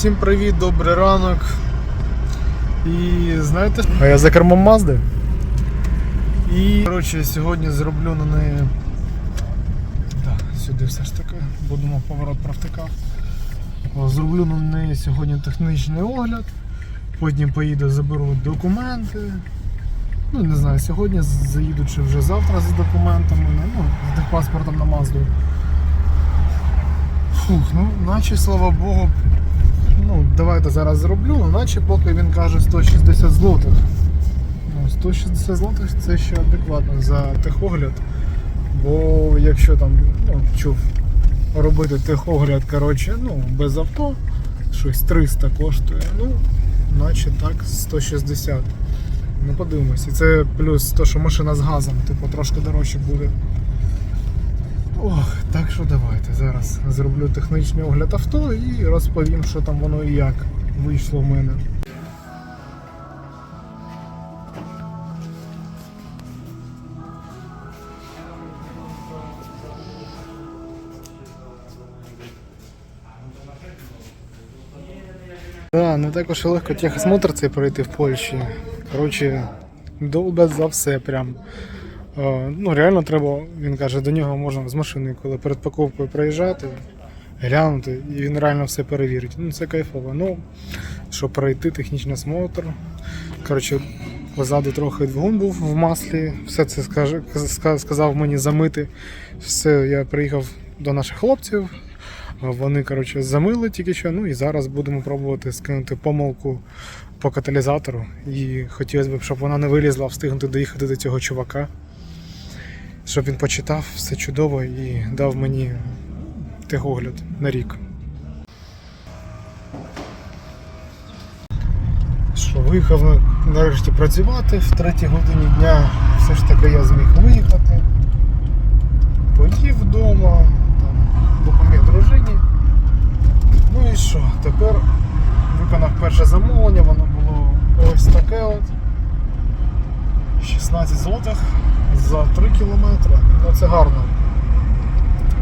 Всім привіт, добрий ранок. І знаєте, а я за кермом Мазди. І коротше, сьогодні зроблю на неї. Так, сюди все ж таки, будемо поворот провтикав. Зроблю на неї сьогодні технічний огляд. Потім поїду, заберу документи. Ну, не знаю, сьогодні заїду чи вже завтра з документами, ну, з техпаспортом на Мазду. Фух, ну наче слава Богу. Ну, давайте зараз зроблю, ну, наче поки він каже 160 злотих. Ну, 160 злотих це ще адекватно за техогляд. Бо якщо там ну, чув робити техогляд, коротше, ну, без авто, щось 300 коштує, ну, наче так 160. Ну подивимось. І це плюс те, що машина з газом, типу трошки дорожче буде. Ох, так що давайте зараз зроблю технічний огляд авто і розповім, що там воно і як вийшло в мене. Да, не так легко техосмотр цей пройти в Польщі. Коротше, долбять за все прям. Ну, реально треба, він каже, до нього можна з машиною, коли перед паковкою проїжджати, глянути, і він реально все перевірить. Ну, це кайфово. Ну, щоб пройти технічний осмотр. Коротше, позаду трохи двигун був в маслі, все це сказав мені замити. Все, я приїхав до наших хлопців. Вони, коротше, замили тільки що. Ну і зараз будемо пробувати скинути помилку по каталізатору. І хотілося б, щоб вона не вилізла, встигнути доїхати до цього чувака. Щоб він почитав все чудово і дав мені техогляд на рік. Що, виїхав нарешті працювати в третій годині дня. Все ж таки я зміг виїхати. Поїв вдома, допоміг дружині. Ну і що? Тепер виконав перше замовлення, воно було ось таке от. 16 злотих за 3 кілометри. Ну це гарно.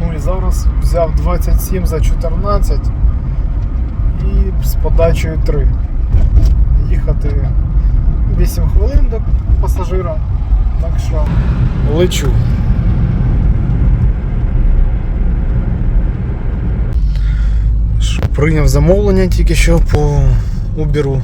Ну і зараз взяв 27 за 14 і з подачею 3. Їхати 8 хвилин до пасажира. Так що лечу. Прийняв замовлення тільки що по Uber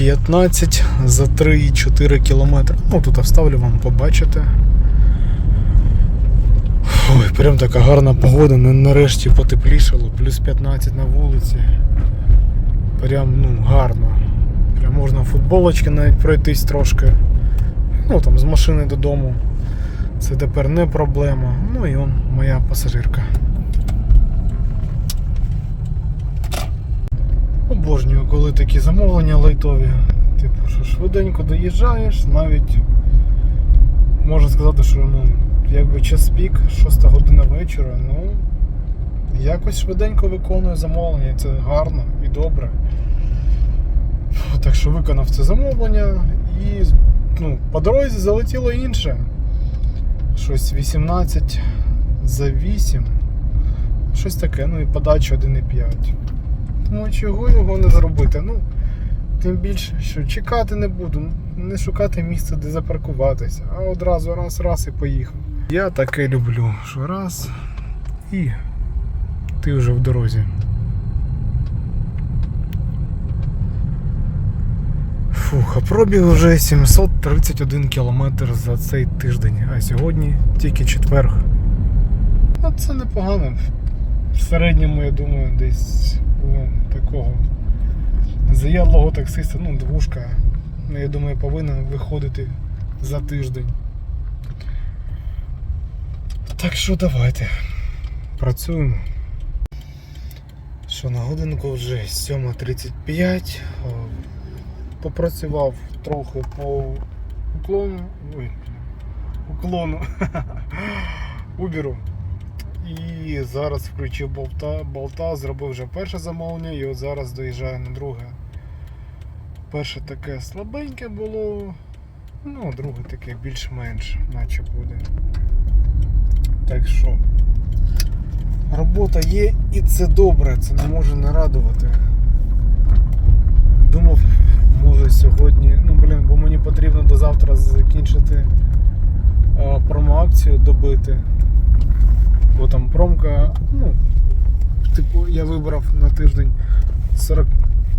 15 за 3,4 кілометри. Ну тут вставлю вам побачите. Ой, прям така гарна погода, на- нарешті потеплішало, плюс 15 на вулиці. Прям ну гарно. Прям можна футболочки навіть пройтись трошки. Ну там з машини додому. Це тепер не проблема. Ну і он моя пасажирка. Обожнюю, коли такі замовлення лайтові. Типу, що швиденько доїжджаєш, навіть можна сказати, що ну, якби час пік, 6 година вечора, ну якось швиденько виконую замовлення, це гарно і добре. Так що виконав це замовлення і ну, по дорозі залетіло інше. Щось 18 за 8. Щось таке, ну і подача 1,5. Тому чого його не зробити? Ну, тим більше, що чекати не буду, не шукати місце, де запаркуватися, а одразу раз, раз і поїхав. Я таке люблю, що раз і ти вже в дорозі. Фух, а пробіг вже 731 кілометр за цей тиждень, а сьогодні тільки четверг. Ну це непогано. В середньому, я думаю, десь у такого заядлого таксиста, ну, двушка, ну, я думаю, повинна виходити за тиждень. Так що давайте. Працюємо. Що на годинку вже 7.35. Попрацював трохи по уклону. Ой, уклону. Уберу. І зараз включив болта, болта, зробив вже перше замовлення і от зараз доїжджаю на друге. Перше таке слабеньке було, ну, друге таке більш-менш, наче буде. Так що Робота є і це добре, це не може не радувати. Думав, може сьогодні, ну блін, бо мені потрібно до завтра закінчити промоакцію добити. Бо там промка, ну, типу, я вибрав на тиждень 40,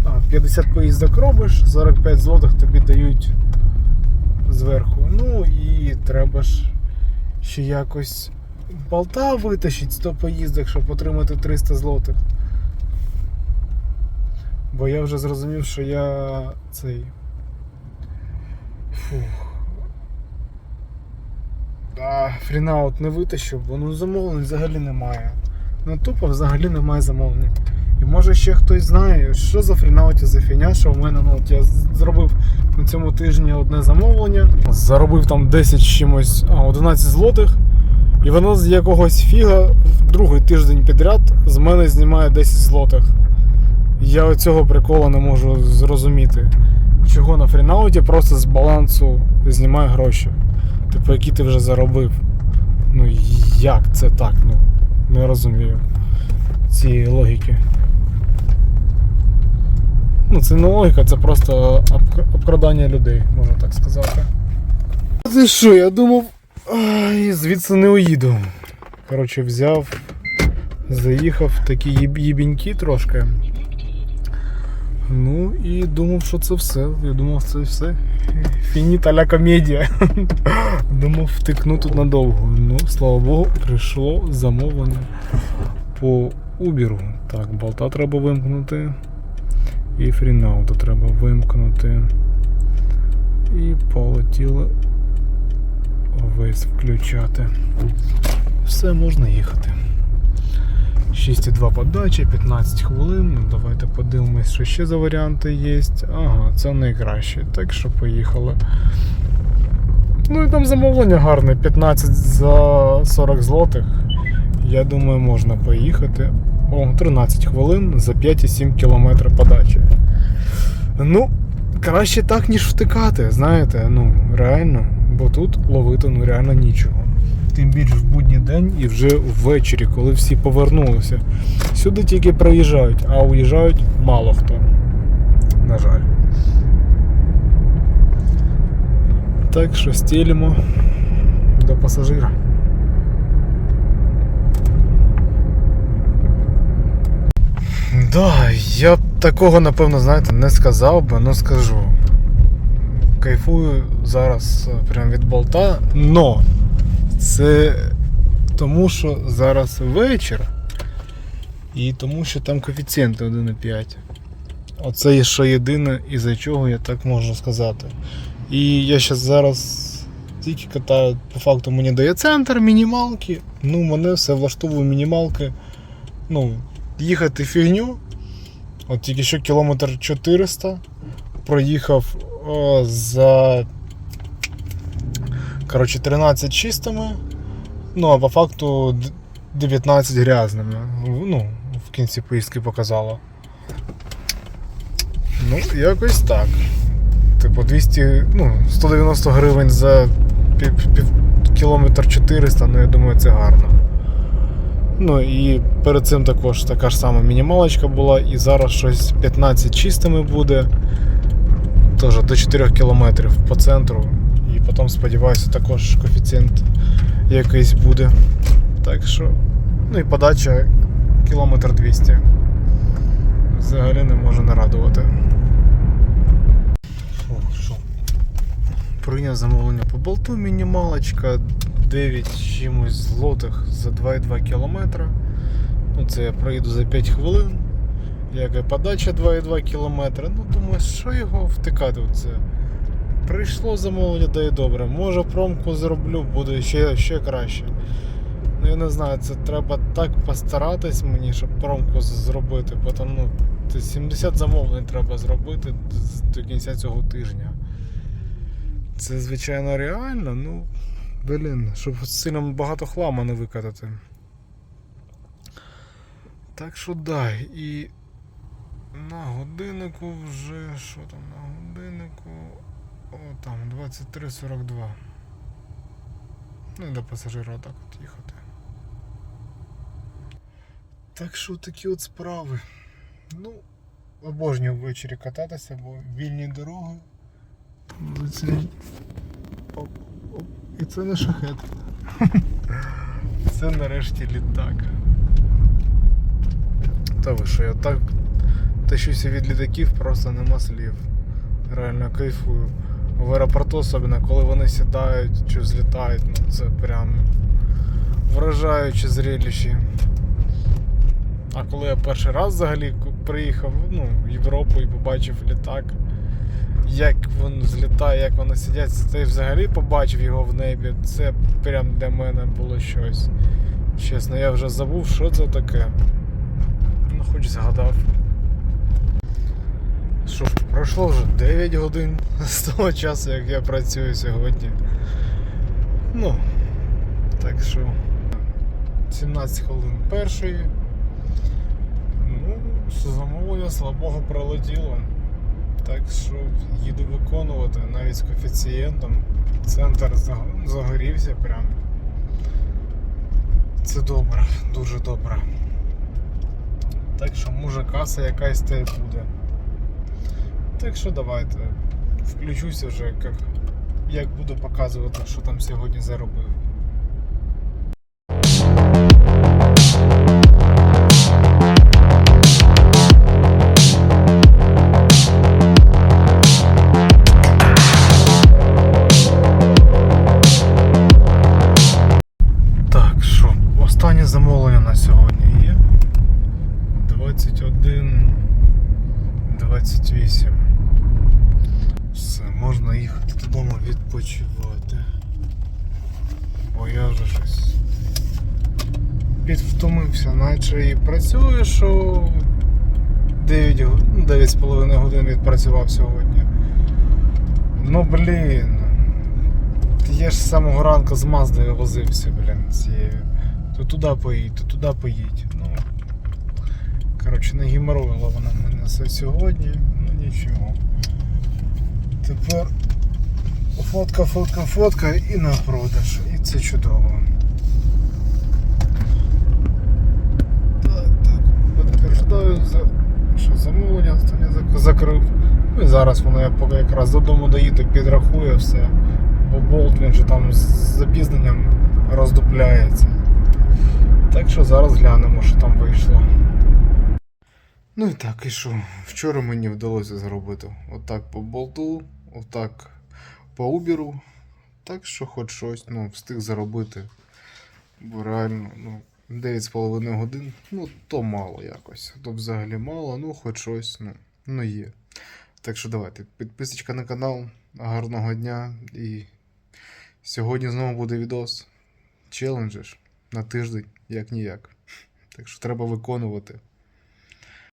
а, 50 поїздок робиш, 45 злотих тобі дають зверху. Ну і треба ж ще якось болта витащить 100 поїздок, щоб отримати 300 злотих. Бо я вже зрозумів, що я цей. Фух. А, фрінаут не витащив, бо ну замовлень взагалі немає. Ну тупо взагалі немає замовлень. І може ще хтось знає, що за фрінауті за фіня, що в мене ну, от я зробив на цьому тижні одне замовлення, заробив там 10 чимось, а 11 злотих. І воно з якогось фіга другий тиждень підряд з мене знімає 10 злотих. Я оцього приколу не можу зрозуміти. Чого на фрінауті просто з балансу знімає гроші. Типу, які ти вже заробив. Ну як це так? Ну, не розумію цієї логіки. Ну, це не логіка, це просто обкрадання людей, можна так сказати. Ти що, я думав, ай, звідси не уїду. Коротше, взяв, заїхав такі їб- їбіньки трошки. Ну і думав, що це все. Я думав, це все. Фініта ля комедія. Думав втикну тут надовго. Ну, слава Богу, прийшло замовлення по Убіру. Так, болта треба вимкнути. І фрінаута треба вимкнути. І полетіли весь включати. Все, можна їхати. 6,2 подачі, 15 хвилин. Ну, давайте подивимось, що ще за варіанти є. Ага, це найкраще. Так що поїхали. Ну і там замовлення гарне, 15 за 40 злотих. Я думаю, можна поїхати. О, 13 хвилин за 5,7 км подачі. Ну, краще так, ніж втикати, знаєте, ну, реально, бо тут ловити ну реально нічого. Тим більше в будній день і вже ввечері, коли всі повернулися. Сюди тільки приїжджають, а уїжджають мало хто. На жаль. Так що стілимо до пасажира. Да, я такого, напевно, знаєте, не сказав би, але скажу. Кайфую зараз е, прям від болта, но це тому, що зараз вечір. І тому, що там коефіцієнти 1,5. Оце є що єдине, із-за чого я так можу сказати. І я зараз зараз тільки катаю, по факту мені дає центр, мінімалки. Ну, мене все влаштовує мінімалки. Ну, їхати фігню. От тільки що кілометр 400 проїхав о, за коротше, 13 чистими. Ну, а по факту 19 грязними. Ну, в кінці поїздки показало. Ну, якось так. Типу 200, ну, 190 гривень за пів, пів кілометр 400, ну я думаю, це гарно. Ну і перед цим також така ж сама мінімалочка була, і зараз щось 15 чистими буде. Теж до 4 кілометрів по центру. Потім, сподіваюся, також коефіцієнт якийсь буде. Так що. Ну і подача кілометр 200. Взагалі не може не радувати. Що? Прийняв замовлення по болту мінімалочка 9 чимось злотих за 2,2 кілометра. Ну, це я проїду за 5 хвилин. Як і подача 2,2 кілометра. Ну, думаю, що його втикати в це. Прийшло замовлення, да і добре. Може промку зроблю, буде ще, ще краще. Ну я не знаю, це треба так постаратись мені, щоб промку зробити, бо там ну, 70 замовлень треба зробити до кінця цього тижня. Це звичайно реально, ну блін, щоб сильно багато хламу не викатати. Так що да, і на годиннику вже. Що там на годиннику? О, там 23.42. Ну до пасажира так от їхати. Так що такі от справи. Ну, обожнюю ввечері кататися, бо вільні дороги. Оці. Оп, оп. І це не шахет. Це нарешті літак. Та ви що, я так тащуся від літаків, просто нема слів. Реально кайфую. В аеропорту, особливо, коли вони сідають чи взлітають, ну це прям вражаюче зрелище. А коли я перший раз взагалі приїхав ну, в Європу і побачив літак, як він злітає, як вони сидять, ти взагалі побачив його в небі, це прям для мене було щось. Чесно, я вже забув, що це таке. Ну, хоч згадав. Що, пройшло вже 9 годин з того часу, як я працюю сьогодні. Ну, так що 17 хвилин першої. Ну, замовлення слабого пролетіло. Так що їду виконувати навіть з коефіцієнтом. Центр загорівся прям. Це добре, дуже добре. Так що може каса якась те буде. Так що давайте включуся вже, як, як буду показувати, що там сьогодні заробив. Підвтомився, наче і 9, ну, 9,5 годин відпрацював сьогодні. Ну блін. Я ж з самого ранку з Маздою возився, блін, цією. То туди поїдь, то туди поїдь. Ну, коротше, не гіморуїла вона мене все сьогодні, ну нічого. Тепер фотка, фотка, фотка і на продаж. І це чудово. Так, так, підтверждаю, за... що замовлення останнє зак- закрив. Ну і зараз воно я поки якраз додому доїду, підрахую все. Бо болт він же там з запізненням роздупляється. Так що зараз глянемо, що там вийшло. Ну і так, і що? Вчора мені вдалося зробити отак по болту, отак по убіру. Так що хоч щось, ну, встиг заробити. Бо реально, ну, 9,5 годин, ну, то мало якось. То взагалі мало, ну хоч щось, ну, ну є. Так що давайте, підписочка на канал, гарного дня і сьогодні знову буде відос. Челенджеш на тиждень, як ніяк. Так що треба виконувати.